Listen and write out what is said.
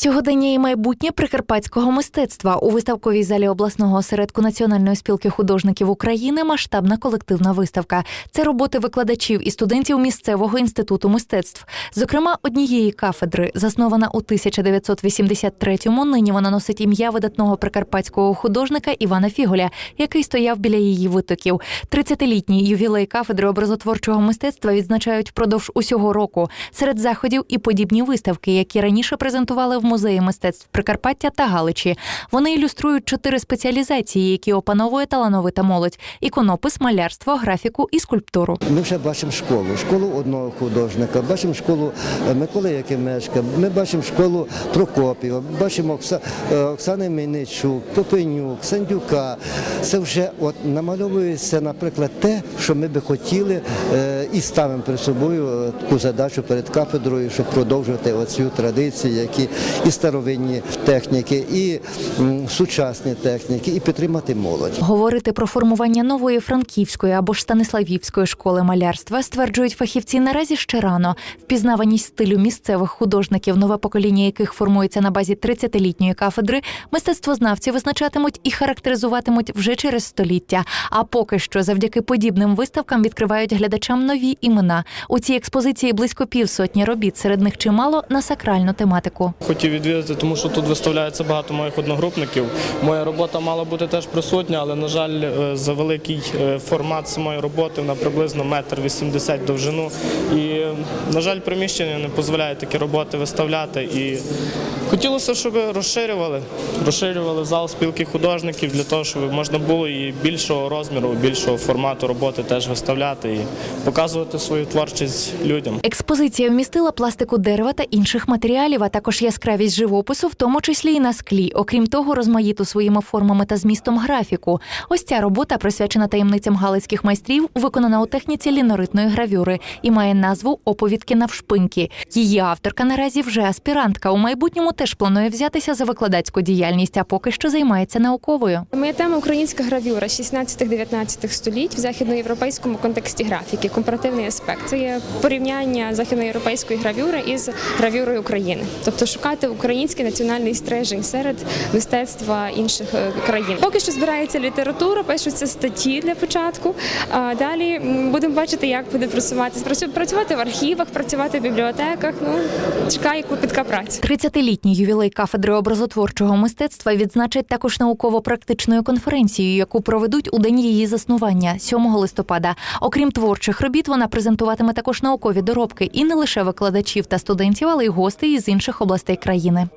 Сьогодення і майбутнє прикарпатського мистецтва у виставковій залі обласного осередку Національної спілки художників України масштабна колективна виставка. Це роботи викладачів і студентів місцевого інституту мистецтв. Зокрема, однієї кафедри, заснована у 1983-му, Нині вона носить ім'я видатного прикарпатського художника Івана Фіголя, який стояв біля її витоків. 30-літній ювілей кафедри образотворчого мистецтва відзначають впродовж усього року. Серед заходів і подібні виставки, які раніше презентували в музеї мистецтв Прикарпаття та Галичі. Вони ілюструють чотири спеціалізації, які опановує талановита молодь: іконопис, малярство, графіку і скульптуру. Ми вже бачимо школу, школу одного художника, бачимо школу е, Миколи Якимешка, ми бачимо школу Прокопіва, бачимо е, Оксани Мельничук, Попенюк, Сандюка. Це вже от намальовується, наприклад, те, що ми би хотіли е, і ставимо перед собою таку задачу перед кафедрою, щоб продовжувати оцю традицію, які і старовинні техніки, і сучасні техніки, і підтримати молодь. Говорити про формування нової франківської або ж станиславівської школи малярства стверджують фахівці наразі ще рано. Впізнаваність стилю місцевих художників, нове покоління яких формується на базі 30-літньої кафедри, мистецтвознавці визначатимуть і характеризуватимуть вже через століття. А поки що, завдяки подібним виставкам, відкривають глядачам нові імена. У цій експозиції близько півсотні робіт, серед них чимало на сакральну тематику. Хотів відвідати, тому що тут виставляється багато моїх одногрупників. Моя робота мала бути теж присутня, але на жаль, е, за великий е, формат самої роботи вона приблизно метр вісімдесят довжину. І на жаль, приміщення не дозволяє такі роботи виставляти. І хотілося, щоб розширювали, розширювали зал спілки художників для того, щоб можна було і більшого розміру, більшого формату роботи теж виставляти і показувати свою творчість людям. Експозиція вмістила пластику дерева та інших матеріалів, а також яскравість живопису, в тому числі і на склі. Окрім того, розмаїту своїми формами та змістом графіку. Ось ця робота присвячена таємницям галицьких майстрів, виконана у техніці ліноритної гравюри і має назву Оповідки навшпиньки. Її авторка наразі вже аспірантка. У майбутньому теж планує взятися за викладацьку діяльність, а поки що займається науковою. Моя тема українська гравюра 16-19 століть в західноєвропейському контексті графіки, компаративний аспект. Це є порівняння західноєвропейської гравюри із гравюрою України, тобто шукати український національний стрижень серед мистецтва інших е, країн. Поки що збирається література, пишуться статті для початку. А далі будемо бачити, як буде просуватися. Працю- Працювати в архівах, працювати в бібліотеках. Ну чекає клопітка праця. 30-літній ювілей кафедри образотворчого мистецтва відзначать також науково-практичною конференцією, яку проведуть у день її заснування 7 листопада. Окрім творчих робіт, вона презентуватиме також наукові доробки і не лише викладачів та студентів, але й гостей із інших областей. України.